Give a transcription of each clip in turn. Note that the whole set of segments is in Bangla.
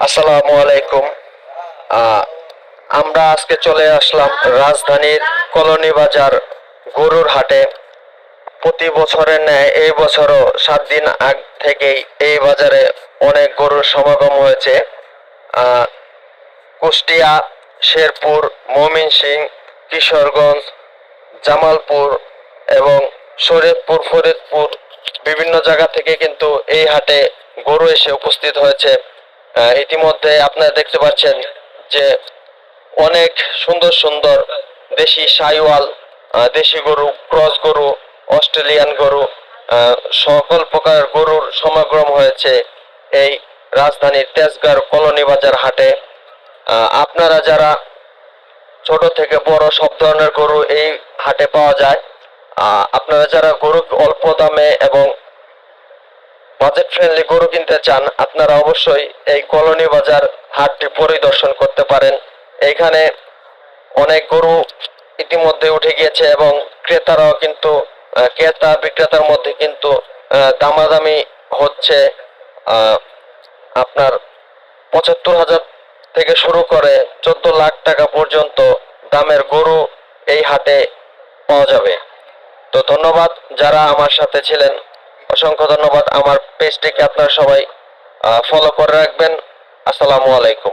আসসালামু আলাইকুম আমরা আজকে চলে আসলাম রাজধানীর কলোনি বাজার গরুর হাটে। প্রতি বছরের ন্যায় এই বছরও সাত দিন আগ থেকেই এই বাজারে অনেক গরুর সমাগম হয়েছে। কুষ্টিয়া, শেরপুর, ময়মনসিংহ, কিশোরগঞ্জ, জামালপুর এবং শরীয়তপুর, ফরিদপুর বিভিন্ন জায়গা থেকে কিন্তু এই হাটে গরু এসে উপস্থিত হয়েছে। ইতিমধ্যে আপনারা দেখতে পাচ্ছেন যে অনেক সুন্দর সুন্দর দেশি সাইওয়াল দেশি গরু, ক্রস গরু, অস্ট্রেলিয়ান গরু সকল প্রকার গরুর সমাগম হয়েছে এই রাজধানীর তেজগাঁর কলোনি বাজার হাটে। আপনারা যারা ছোট থেকে বড় সব ধরনের গরু এই হাটে পাওয়া যায় আপনারা যারা গরু অল্প দামে এবং বাজেট ফ্রেন্ডলি গরু কিনতে চান, আপনারা অবশ্যই এই কলোনি বাজার হাটটি পরিদর্শন করতে পারেন। এইখানে অনেক গরু ইতিমধ্যে উঠে গিয়েছে এবং ক্রেতারাও কিন্তু ক্রেতা বিক্রেতার মধ্যে কিন্তু দামাদামি হচ্ছে আপনার পঁচাত্তর হাজার থেকে শুরু করে চোদ্দ লাখ টাকা পর্যন্ত দামের গরু এই হাটে পাওয়া যাবে। তো ধন্যবাদ যারা আমার সাথে ছিলেন। অসংখ্য ধন্যবাদ। আমার পেজটিকে আপনারা সবাই ফলো করে রাখবেন। আসসালামু আলাইকুম।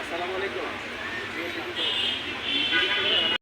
আসসালামু আলাইকুম